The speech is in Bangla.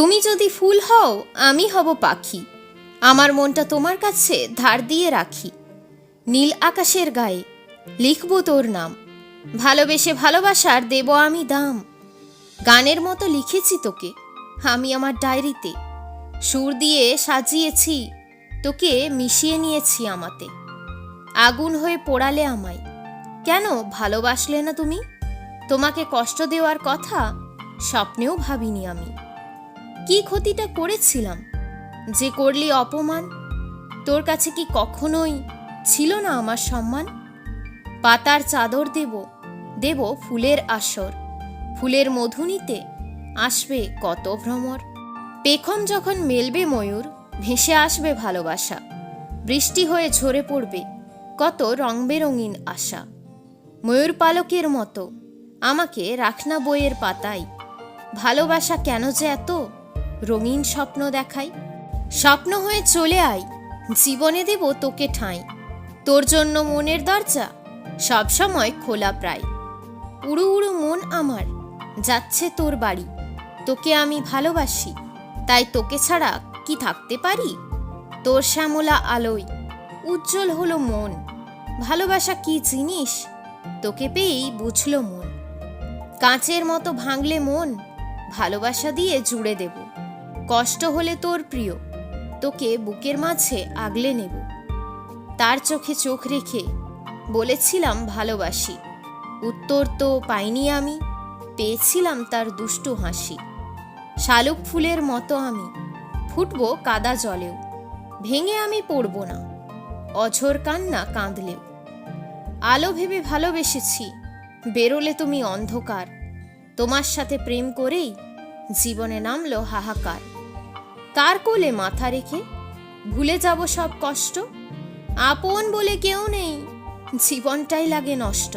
তুমি যদি ফুল হও, আমি হব পাখি। আমার মনটা তোমার কাছে ধার দিয়ে রাখি। নীল আকাশের গায়ে লিখব তোর নাম। ভালোবেসে ভালোবাসার দেব আমি দাম। গানের মতো লিখেছি তোকে। আমি আমার ডায়েরিতে সুর দিয়ে সাজিয়েছি। তোকে মিশিয়ে নিয়েছি আমাতে। আগুন হয়ে পোড়ালে আমায়। কেন ভালোবাসলে না তুমি? তোমাকে কষ্ট দেওয়ার কথা স্বপ্নেও ভাবিনি আমি। কি ক্ষতিটা করেছিলাম? যে করলি অপমান? তোর কাছে কি কখনোই ছিল না আমার সম্মান? পাতার চাদর দেব দেব ফুলের আসর। ফুলের মধুনিতে আসবে কত ভ্রমর? পেখম যখন মেলবে ময়ূর, ভেসে আসবে ভালোবাসা। বৃষ্টি হয়ে ঝরে পড়বে কত রং বেরঙিন আশা। ময়ূর পালকের মতো, আমাকে রাখনা বইয়ের পাতায়। ভালোবাসা কেন যে এত? রঙিন স্বপ্ন দেখাই। স্বপ্ন হয়ে চলে আয়, জীবনে দেব তোকে ঠাঁই। তোর জন্য মনের দরজা সবসময় খোলা প্রায়। উড়ু উড়ু মন আমার, যাচ্ছে তোর বাড়ি। তোকে আমি ভালোবাসি, তাই তোকে ছাড়া কি থাকতে পারি? তোর শ্যামলা আলোয় উজ্জ্বল হলো মন। ভালোবাসা কি জিনিস? তোকে পেয়েই বুঝলো মন। কাঁচের মতো ভাঙলে মন, ভালোবাসা দিয়ে জুড়ে দেব। কষ্ট হলে তোর প্রিয়। তোকে বুকের মাঝে আগলে নেব। তার চোখে চোখ রেখে বলেছিলাম ভালোবাসি। উত্তর তো পাইনি আমি, পেয়েছিলাম তার দুষ্টু হাসি। শালুক ফুলের মতো আমি, ফুটবো কাদা জলেও। ভেঙে আমি পড়ব না, অঝোর কান্না কাঁদলেও। আলো ভেবে ভালোবেসেছি, বেরোলে তুমি অন্ধকার। তোমার সাথে প্রেম করেই জীবনে নামলো হাহাকার। কার কোলে মাথা রেখে ভুলে যাব সব কষ্ট, আপন বলে কেউ নেই, জীবনটাই লাগে নষ্ট।